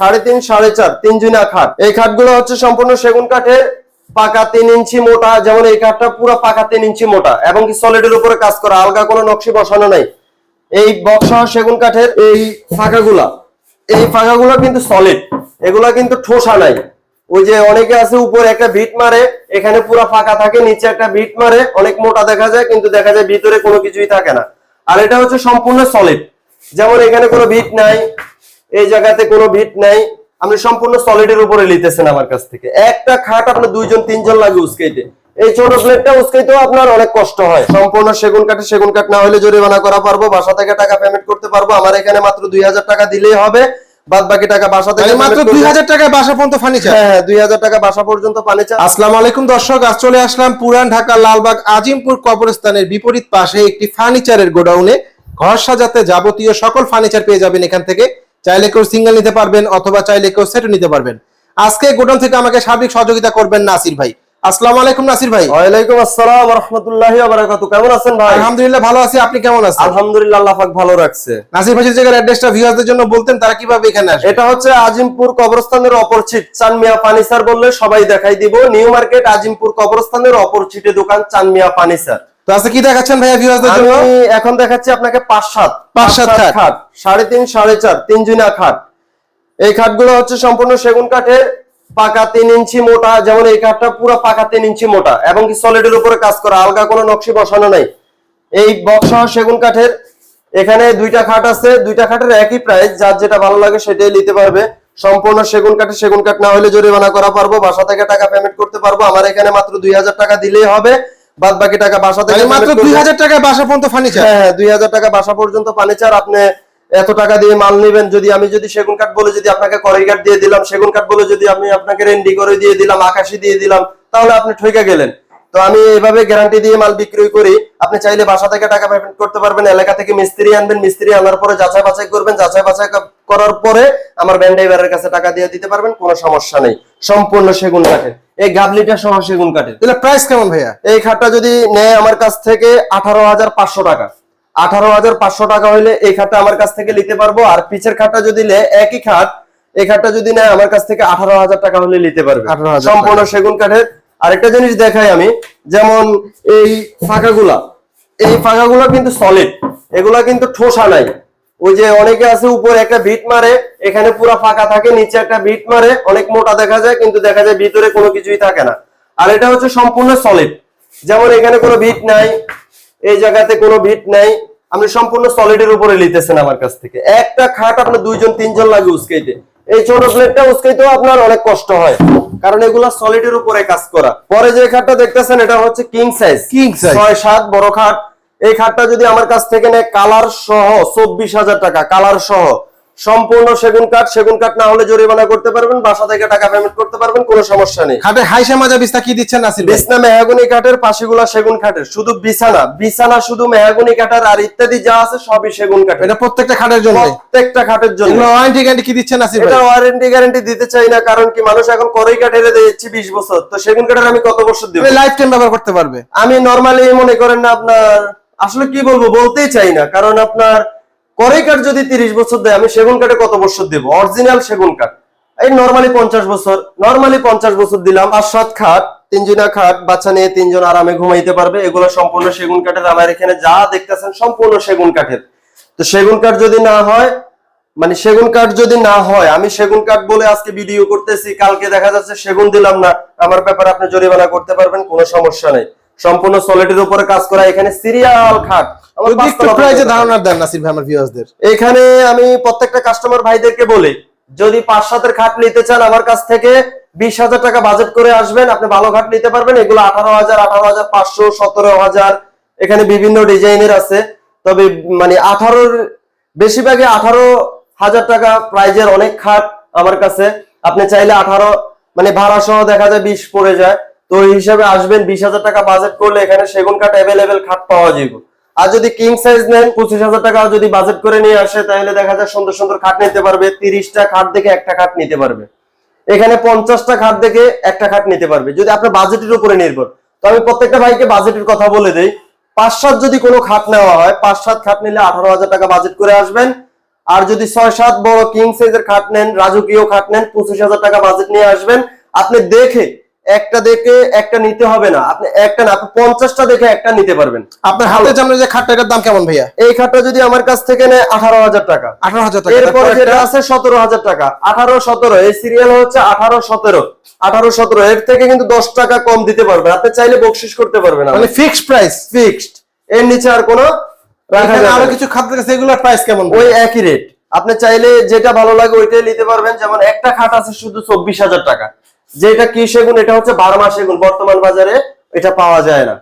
সাড়ে তিন, সাড়ে চার, তিন জুনা খাট। এই খাটগুলো হচ্ছে সম্পূর্ণ সেগুন কাঠের, পাকা তিন ইঞ্চি মোটা, যেমন এই কাঠটা পুরো পাকা তিন ইঞ্চি মোটা, এবং কি সলিডের উপরে কাজ করা, আলগা কোনো নকশি বসানো নাই। এই বক্স সেগুন কাঠের এই ফাঁকাগুলা, এই ফাঁকাগুলো কিন্তু সলিড এগুলা কিন্তু ঠোসা নাই। ওই যে অনেকে আছে উপরে একটা ভিট মারে, এখানে পুরো ফাঁকা থাকে, নিচে একটা ভিট মারে, অনেক মোটা দেখা যায়, কিন্তু দেখা যায় ভিতরে কোনো কিছুই থাকে না। আর এটা হচ্ছে সম্পূর্ণ সলিড যেমন এখানে কোনো বিট নাই এই জায়গাতে কোনো বিট নাই। আপনি সম্পূর্ণ সলিডের উপরে নিতেছেন আমার কাছ থেকে। একটা খাট আপনার দুইজন তিনজন লাগে উস্কাইতে এই ছোট প্লেটটা উস্কাইতেও আপনার অনেক কষ্ট হয়। সম্পূর্ণ সেগুন কাঠে সেগুন কাঠ না হলে জরিমানা করা পারব বাসা থেকে টাকা পেমেন্ট করতে পারব। আমার এখানে মাত্র দুই হাজার টাকা দিলেই হবে। বাদ বাকি টাকা বাসা থেকে মাত্র payment দুই করলে- হাজার টাকায় বাসা পর্যন্ত ফার্নিচার হ্যাঁ হ্যাঁ দুই হাজার টাকা বাসা পর্যন্ত চা আসসালামু আলাইকুম দর্শক আজ চলে আসলাম পুরান ঢাকা লালবাগ আজিমপুর কবরস্থানের বিপরীত পাশে একটি ফার্নিচারের গোডাউনে ঘর সাজাতে যাবতীয় সকল ফার্নিচার পেয়ে যাবেন এখান থেকে। চাইলে কেউ সিঙ্গেল নিতে পারবেন অথবা চাইলে কেউ সেট নিতে পারবেন। আজকে গোডাউন থেকে আমাকে সার্বিক সহযোগিতা করবেন নাসির ভাই। আসসালামু আলাইকুম নাসির ভাই। ওয়ালাইকুম আসসালাম রহমতুল্লাহ বারাকাতু কেমন আছেন ভাই? আলহামদুলিল্লাহ ভালো আছি। আপনি কেমন আছেন? আলহামদুলিল্লাহ আল্লাহ পাক ভালো রাখছে। নাসির ভাই যে জায়গার অ্যাড্রেসটা ভিউয়ারদের জন্য বলতেন তারা কীভাবে এখানে আসবে? এটা হচ্ছে আজিমপুর কবরস্থানের অপরচিট চানমিয়া ফার্নিচার বললে সবাই দেখাই দিব। নিউ মার্কেট আজিমপুর কবরস্থানের অপরচিটে দোকান চানমিয়া ফার্নিচার তো আজকে কি দেখাচ্ছেন ভাইয়া ভিউয়ারদের জন্য? আমি এখন দেখাচ্ছি আপনাকে পাঁচ সাত। পাঁচ সাত খাট। সাড়ে তিন সাড়ে চার। তিন জুনা খাট। এই খাটগুলো হচ্ছে সম্পূর্ণ সেগুন কাঠের পাকা তিন ইঞ্চি মোটা যেমন এই কাঠটা পুরো পাকা তিন ইঞ্চি মোটা এবং কি সলিডের উপরে কাজ করা আলগা কোনো নকশি বসানো নাই। এই বক্স সেগুন কাঠের এখানে দুইটা খাট আছে দুইটা খাটের একই প্রাইস যার যেটা ভালো লাগে সেটাই নিতে পারবে। সম্পূর্ণ সেগুন কাঠে সেগুন কাঠ না হলে জরিমানা করা পারব বাসা থেকে টাকা পেমেন্ট করতে পারব। আমার এখানে মাত্র দুই হাজার টাকা দিলেই হবে। বাদ বাকি টাকা বাসা থেকে মানে মাত্র payment দুই হাজার টাকায় বাসা পর্যন্ত ফার্নিচার? হ্যাঁ হ্যাঁ দুই হাজার টাকা বাসা পর্যন্ত ফার্নিচার। আপনি এত টাকা দিয়ে মাল নেবেন যদি আমি যদি সেগুন কাঠ বলে যদি আপনাকে কড়াই কাঠ দিয়ে দিলাম সেগুন কাঠ বলে যদি আমি আপনাকে রেন্ডি করে দিয়ে দিলাম আকাশি দিয়ে দিলাম তাহলে আপনি ঠকে গেলেন। তো আমি এভাবে গ্যারান্টি দিয়ে মাল বিক্রি করি। আপনি চাইলে বাসা থেকে টাকা পেমেন্ট করতে পারবেন এলাকা থেকে মিস্ত্রি আনবেন মিস্ত্রি আনার পরে যাচাই বাছাই করবেন। যাচাই বাছাই করার পরে আমার ব্যান্ড ড্রাইভারের কাছে টাকা দিয়ে দিতে পারবেন কোনো সমস্যা নেই। সম্পূর্ণ সেগুন কাঠের। এই গাবলিটা সহ সেগুন কাঠের। তাহলে প্রাইস কেমন ভাইয়া? এই খাটটা যদি নেয় আমার কাছ থেকে আঠারো হাজার পাঁচশো টাকা। আঠারো হাজার পাঁচশো টাকা হইলে এই খাটটা আমার কাছ থেকে নিতে পারব আর পিছের খাটটা যদি নেয় একই খাট এই খাটটা যদি নেয় আমার কাছ থেকে আঠারো হাজার টাকা হলে নিতে পারবে। 18,000 সম্পূর্ণ সেগুন কাঠের। আরেকটা জিনিস দেখাই আমি যেমন এই ফাঁকাগুলা। এই ফাঁকাগুলা কিন্তু সলিড এগুলা কিন্তু ঠোসা নাই। ওই যে অনেকে আছে উপরে একটা বিট মারে এখানে পুরো ফাঁকা থাকে নিচে একটা বিট মারে অনেক মোটা দেখা যায় কিন্তু দেখা যায় ভিতরে কোনো কিছুই থাকে না। আর এটা হচ্ছে সম্পূর্ণ সলিড যেমন এখানে কোনো বিট নাই এই জায়গাতে কোনো ভিট নাই আপনি সম্পূর্ণ সলিডের উপরে নিতেছেন আমার কাছ থেকে। একটা খাট আপনার দুইজন তিনজন লাগে উস্কাইতে। এই ছোট প্লেটটা উস্কাইতেও আপনার অনেক কষ্ট হয় কারণ এগুলা সলিডের উপরে কাজ করা। পরে যে খাটটা দেখতেছেন এটা হচ্ছে কিং সাইজ কিং size। ছয় সাত বড় খাট। এই খাটটা যদি আমার কাছ থেকে নেয় কালার সহ চব্বিশ হাজার টাকা কালার সহ। সম্পূর্ণ সেগুন কাঠ সেগুন কাঠ না হলে জরিমানা করতে পারবেন বাসা থেকে টাকা পেমেন্ট করতে পারবেন কোনো সমস্যা নেই। খাটে হাইসা মাজা বিস্তা কি দিচ্ছেন নাসির বিছনা মেহাগুনি কাঠের পাশেগুলা সেগুন কাঠের শুধু বিছানা। বিছানা শুধু মেহাগুনি কাঠের আর ইত্যাদি যা আছে সবই সেগুন কাঠের। এটা প্রত্যেকটা খাটের জন্য প্রত্যেকটা খাটের জন্য ওয়ারেন্টি গ্যারান্টি কি দিচ্ছেন নাসির এটা ওয়ারেন্টি গ্যারান্টি দিতে চাই না কারণ কি মানুষ এখন করই কাঠের দিচ্ছি বিশ বছর। তো সেগুন কাঠের আমি কত বছর দিব? লাইফ টাইম ব্যবহার করতে পারবে। আমি নরমালি মনে করেন না আপনার আসলে কি বলব, বলতেই চাই না। কারণ আপনার করে কাঠ যদি তিরিশ বছর দেয়, আমি সেগুন কাঠে কত বছর দেব? অরিজিনাল সেগুন কাঠ। এই নর্মালি পঞ্চাশ বছর নর্মালি পঞ্চাশ বছর দিলাম, আর সাত খাট তিনজনা খাট, বাচ্চা নিয়ে তিনজন আরামে ঘুমাইতে পারবে। এগুলো সম্পূর্ণ সেগুন কাঠের। আমার এখানে যা দেখতেছেন সম্পূর্ণ সেগুন কাঠের। তো সেগুন কাঠ যদি না হয় মানে সেগুন কাঠ যদি না হয়, আমি সেগুন কাঠ বলে আজকে ভিডিও করতেছি, কালকে দেখা যাচ্ছে সেগুন দিলাম না। আমার ব্যাপারে আপনি জরিমানা করতে পারবেন, কোনো সমস্যা নেই। সম্পূর্ণ সলিডের উপরে কাজ করা এখানে সিরিয়াল খাট। প্রাইজে ধারণা দেন নাসির ভাই আমার ভিউয়ার্সদের এখানে আমি প্রত্যেকটা কাস্টমার ভাইদেরকে বলি যদি পাঁচ সাতের খাট নিতে চান আমার কাছ থেকে বিশ হাজার টাকা বাজেট করে আসবেন আপনি ভালো খাট নিতে পারবেন। এগুলো আঠারো হাজার আঠারো হাজার পাঁচশো সতেরো হাজার এখানে বিভিন্ন ডিজাইনের আছে। তবে মানে আঠারোর বেশিরভাগই আঠারো হাজার টাকা প্রাইজের অনেক খাট আমার কাছে। আপনি চাইলে আঠারো মানে ভাড়া সহ দেখা যায় বিশ পড়ে যায়। তো ওই হিসাবে আসবেন, বিশ হাজার টাকা বাজেট করলে এখানে সেগুন কাঠ অ্যাভেলেবেল খাট পাওয়া যাবে আর যদি কিং সাইজ নেন, পঁচিশ হাজার টাকা যদি বাজেট করে নিয়ে আসে, তাহলে দেখা যায় সুন্দর সুন্দর খাট নিতে পারবে, তিরিশটা খাট দেখে একটা খাট নিতে পারবে। এখানে পঞ্চাশটা খাট দেখে একটা খাট নিতে পারবে, যদি আপনার বাজেটের উপরে নির্ভর। তো আমি প্রত্যেকটা ভাইকে বাজেটের কথা বলে দেই পাঁচ সাত যদি কোনো খাট নেওয়া হয় পাঁচ সাত খাট নিলে আঠারো হাজার টাকা বাজেট করে আসবেন। আর যদি ছয় সাত বড় কিং সাইজের খাট নেন, রাজকীয় খাট নেন, পঁচিশ হাজার টাকা বাজেট নিয়ে আসবেন। আপনি দেখে একটা দেখে একটা নিতে হবে না। আপনি একটা না আপনি পঞ্চাশটা দেখে একটা নিতে পারবেন। আপনার হাতে সামনে যে খাটটা এটার দাম কেমন ভাইয়া? এই খাটটা যদি আমার কাছ থেকে নেয় আঠারো হাজার টাকা। আঠারো হাজার টাকা। এরপরে যেটা আছে সতেরো হাজার টাকা। আঠারো সতেরো এই সিরিয়াল হচ্ছে আঠারো সতেরো। আঠারো সতেরো এর থেকে কিন্তু দশ টাকা কম দিতে পারবেন। আপনি চাইলে বকশিস করতে পারবেন মানে ফিক্সড প্রাইস ফিক্সড এর নিচে আর কোনো আরও কিছু খাদ্য আছে এগুলোর প্রাইস কেমন ওই একই রেট আপনি চাইলে যেটা ভালো লাগে ওইটাই নিতে পারবেন। যেমন একটা খাট আছে শুধু চব্বিশ হাজার টাকা। যেটা কি সেগুন, এটা হচ্ছে বারো মাস সেগুন। বর্তমান বাজারে এটা পাওয়া যায় না।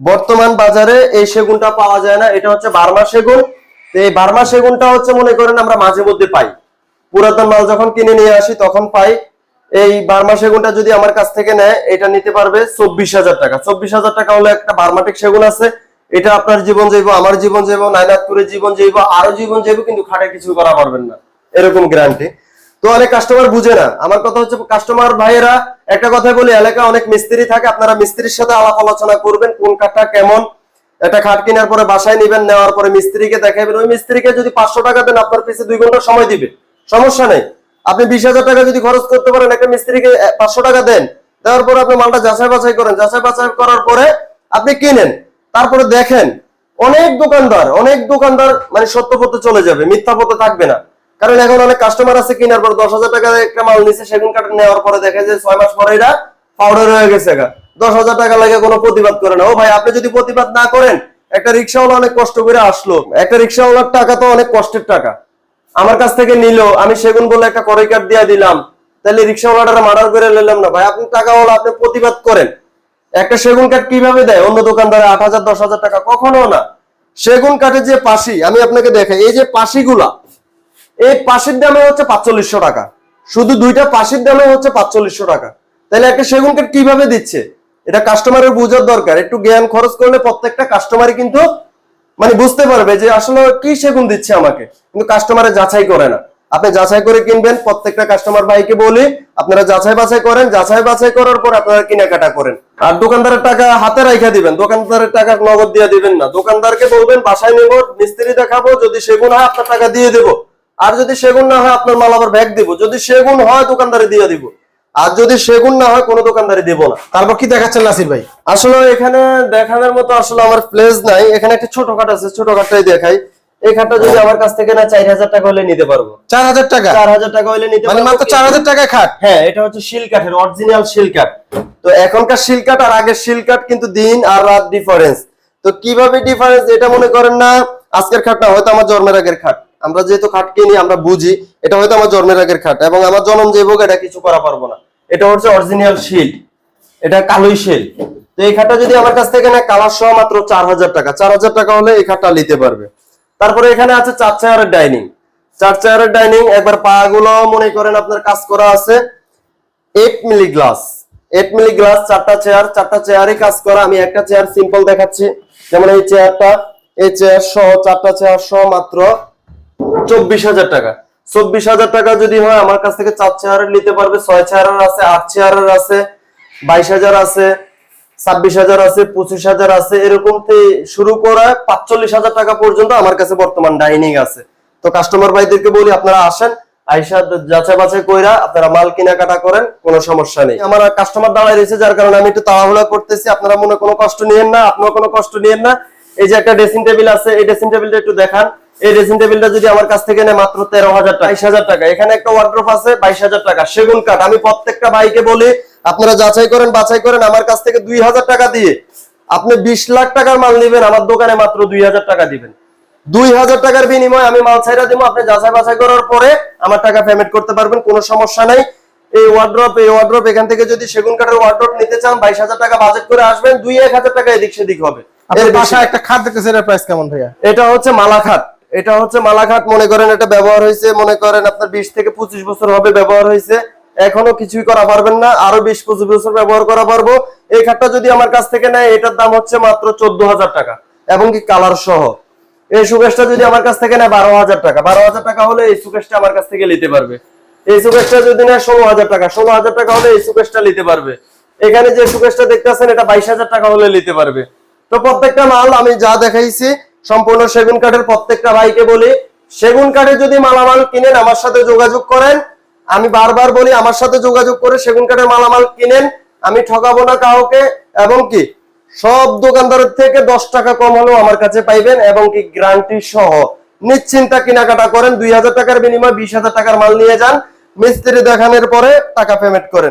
বর্তমান বাজারে এই সেগুনটা পাওয়া যায় না। এটা হচ্ছে বারমা সেগুন। তো এই বারমা সেগুনটা হচ্ছে, মনে করেন, আমরা মাঝে মধ্যে পাই। পুরাতন মাল যখন কিনে নিয়ে আসি, তখন পাই। এই বারমা সেগুনটা যদি আমার কাছ থেকে নেয়, এটা নিতে পারবে চব্বিশ হাজার টাকা। চব্বিশ হাজার টাকা হলে একটা বারমাটিক সেগুন আছে। এটা আপনার জীবন যাইব আমার জীবন যাইব নাইনাথপুরের জীবন যাইব আরও জীবন যাইব কিন্তু খাটে কিছু করা পারবেন না। এরকম গ্যারান্টি তো অনেক কাস্টমার বুঝে না। আমার কথা হচ্ছে কাস্টমার ভাইয়েরা, একটা কথা বলি এলাকা অনেক মিস্ত্রি থাকে, আপনারা মিস্ত্রির সাথে আলাপ আলোচনা করবেন, কোন কাঠটা কেমন, একটা খাট কেনার পরে বাসায় নিবেন, নেওয়ার পরে মিস্ত্রিকে দেখাবেন, ওই মিস্ত্রিকে যদি পাঁচশো টাকা দেন, আপনার পিছে দুই ঘণ্টা সময় দিবে। সমস্যা নেই। আপনি বিশ হাজার টাকা যদি খরচ করতে পারেন, একটা মিস্ত্রিকে পাঁচশো টাকা দেন, দেওয়ার পরে আপনি মালটা যাচাই বাছাই করেন। যাচাই বাছাই করার পরে আপনি কিনেন, তারপরে দেখেন, অনেক দোকানদার অনেক দোকানদার মানে সত্য পথে চলে যাবে, মিথ্যা পথে থাকবে না। কারণ এখন অনেক কাস্টমার আছে কেনার পর দশ হাজার টাকা একটা মাল নিচ্ছে সেগুন কাঠ নেওয়ার পরে দেখে যে ছয় মাস পরে এটা পাউডার হয়ে গেছে দশ হাজার টাকা লাগে কোনো প্রতিবাদ করে না। ও ভাই, আপনি যদি প্রতিবাদ না করেন, একটা রিক্সাওয়ালা অনেক কষ্ট করে আসলো। একটা রিক্সাওয়ালার টাকা তো অনেক কষ্টের টাকা। আমার কাছ থেকে নিল, আমি সেগুন বলে একটা করই কাঠ দিয়ে দিলাম। তাহলে রিক্সাওয়ালাটা মার্ডার করে নিলাম না। ভাই, আপনি টাকা টাকাওয়ালা, আপনি প্রতিবাদ করেন। একটা সেগুন কাঠ কীভাবে দেয়? অন্য দোকানদারে আট হাজার, দশ হাজার টাকা কখনো না। সেগুন কাঠের যে পাশি, আমি আপনাকে দেখাই, এই যে পাশিগুলা এই পাশের দামে হচ্ছে পাঁচচল্লিশশো টাকা। শুধু দুইটা পাশের দামে হচ্ছে পাঁচচল্লিশশো টাকা। তাহলে একটা সেগুন কাঠ কীভাবে দিচ্ছে? এটা কাস্টমারের বোঝার দরকার। একটু জ্ঞান খরচ করলে প্রত্যেকটা কাস্টমারই কিন্তু মানে বুঝতে পারবে যে আসলে কি সেগুন দিচ্ছে আমাকে। কিন্তু কাস্টমারে যাচাই করে না। আপনি যাচাই করে কিনবেন, প্রত্যেকটা কাস্টমার ভাইকে বলি, আপনারা যাচাই বাছাই করেন। যাচাই বাছাই করার পর আপনারা কেনাকাটা করেন। আর দোকানদারের টাকা হাতে রাখা দিবেন। দোকানদারের টাকা নগদ দিয়ে দিবেন না। দোকানদারকে বলবেন, বাসায় নেব, মিস্ত্রি দেখাবো, যদি সেগুন হয় আপনার টাকা দিয়ে দেবো। আর যদি সেগুন না হয় আপনার মাল আবার ব্যাগ দিব। যদি সেগুন হয় দোকানদারে দিয়ে দিব। আর যদি সেগুন না হয় কোনো দোকানদারে দিব না। তারপর কি দেখাচ্ছেন নাসির ভাই? আসলে এখানে দেখানোর মতো আসলে আমার প্লেস নাই। এখানে একটা ছোট খাট আছে ছোট খাটটাই দেখাই। এই খাটটা যদি আমার কাছ থেকে না চার হাজার টাকা হলে নিতে পারব। চার হাজার টাকা? চার হাজার টাকা হলে নিতে মানে মাত্র চার হাজার টাকায় খাট? হ্যাঁ এটা হচ্ছে শিল কাঠের অরিজিনাল শিল কাঠ। তো এখনকার শিল কাঠ আর আগের শিল কাঠ কিন্তু দিন আর রাত ডিফারেন্স তো কীভাবে ডিফারেন্স এটা মনে করেন না। আজকের খাটটা হয়তো আমার জন্মের আগের খাট। আমরা যেহেতু খাট কিনি, আমরা বুঝি, এটা হয়তো আমার জন্মের আগের খাট এবং আমার জন্ম যে এটা কিছু করা পারব না। এটা হচ্ছে অরিজিনাল শিল এটা কালোই শিল তো এই খাটটা যদি আমার কাছ থেকে নেয় কালার সহ মাত্র চার হাজার টাকা। চার হাজার টাকা হলে এই খাটটা নিতে পারবে। তারপরে এখানে আছে চার চেয়ারের ডাইনিং চার চেয়ারের ডাইনিং একবার পা গুলো মনে করেন আপনার কাজ করা আছে। Eight milli glass eight milli glass চারটা চেয়ার চারটা চেয়ারই কাজ করা। আমি একটা চেয়ার সিম্পল দেখাচ্ছি। যেমন এই চেয়ারটা এই চেয়ার সহ চারটা চেয়ার সহ মাত্র চব্বিশ হাজার টাকা। চব্বিশ হাজার টাকা যদি হয়, আমার কাছ থেকে চার চেয়ারের নিতে পারবে, ছয় চেয়ারের আছে, আট চেয়ারের আছে, বাইশ হাজার আছে, ছাব্বিশ হাজার আছে, পঁচিশ হাজার আছে, এরকম শুরু করে পাঁচচল্লিশ হাজার টাকা পর্যন্ত আমার কাছে বর্তমান ডাইনিং আছে। তো কাস্টমার ভাইদেরকে বলি, আপনারা আসেন, আইসা যাচাই বাছাই কইরা আপনারা মাল কেনাকাটা করেন, কোনো সমস্যা নেই। আমার কাস্টমার দাঁড়ায় রয়েছে, যার কারণে আমি একটু তাড়াহুড়া করতেছি, আপনারা মনে কোনো কষ্ট নিয়েন না, আপনারা কোনো কষ্ট নিয়েন না। এই যে একটা ড্রেসিং টেবিল আছে, এই ড্রেসিং টেবিলটা একটু দেখান। এই ড্রেসিং টেবিলটা যদি আমার কাছ থেকে নেয় মাত্র তেরো হাজার টাকা। বাইশ হাজার টাকা। এখানে একটা ওয়ার্ড্রোপ আছে বাইশ হাজার টাকা। সেগুন কাঠ। আমি প্রত্যেকটা ভাইকে বলি আপনারা যাচাই করেন বাছাই করেন আমার কাছ থেকে দুই হাজার টাকা দিয়ে আপনি বিশ লাখ টাকার মাল নিবেন আমার দোকানে মাত্র দুই হাজার টাকা দিবেন। দুই হাজার টাকার বিনিময়ে আমি মাল ছাইরা দিব আপনি যাচাই বাছাই করার পরে আমার টাকা পেমেন্ট করতে পারবেন কোনো সমস্যা নাই। এই ওয়ার্ড্রপ এই ওয়ার্ড্রপ এখান থেকে যদি সেগুন কাঠের ওয়ার্ড্রপ নিতে চান বাইশ হাজার টাকা বাজেট করে আসবেন দুই এক হাজার টাকা এদিক সেদিক হবে। এর বাসায় একটা খাট দেখতেছে এটার প্রাইস কেমন ভাইয়া? এটা হচ্ছে মালা মালাখাট এটা হচ্ছে মালাঘাট মনে করেন এটা ব্যবহার হয়েছে, মনে করেন আপনার বিশ থেকে পঁচিশ বছর হবে ব্যবহার হয়েছে। এখনও কিছুই করা পারবেন না, আরও বিশ পঁচিশ বছর ব্যবহার করা পারব। এই খাটটা যদি আমার কাছ থেকে নেয়, এটার দাম হচ্ছে মাত্র চোদ্দ হাজার টাকা, এবং কি কালার সহ। এই সুকেশটা যদি আমার কাছ থেকে নেয়, বারো হাজার টাকা। বারো হাজার টাকা হলে এই সুকেশটা আমার কাছ থেকে নিতে পারবে। এই সুকেশটা যদি নেয়, ষোলো হাজার টাকা। ষোলো হাজার টাকা হলে এই সুকেশটা নিতে পারবে। এখানে যে সুকেশটা দেখতেছেন, এটা বাইশ হাজার টাকা হলে নিতে পারবে। তো প্রত্যেকটা মাল আমি যা দেখাইছি সম্পূর্ণ সেগুন কাঠের প্রত্যেকটা ভাইকে বলি, সেগুন কাঠে যদি মালামাল কিনেন, আমার সাথে যোগাযোগ করেন। আমি বারবার বলি, আমার সাথে যোগাযোগ করে সেগুন কাঠের মালামাল কিনেন। আমি ঠকাবো না কাউকে, এবং কি, সব দোকানদারের থেকে দশ টাকা কম হলেও আমার কাছে পাইবেন, এবং কি গ্যারান্টি সহ নিশ্চিন্তা কেনাকাটা করেন। দুই হাজার টাকার বিনিময়ে বিশ হাজার টাকার মাল নিয়ে যান। মিস্ত্রি দেখানোর পরে টাকা পেমেন্ট করেন।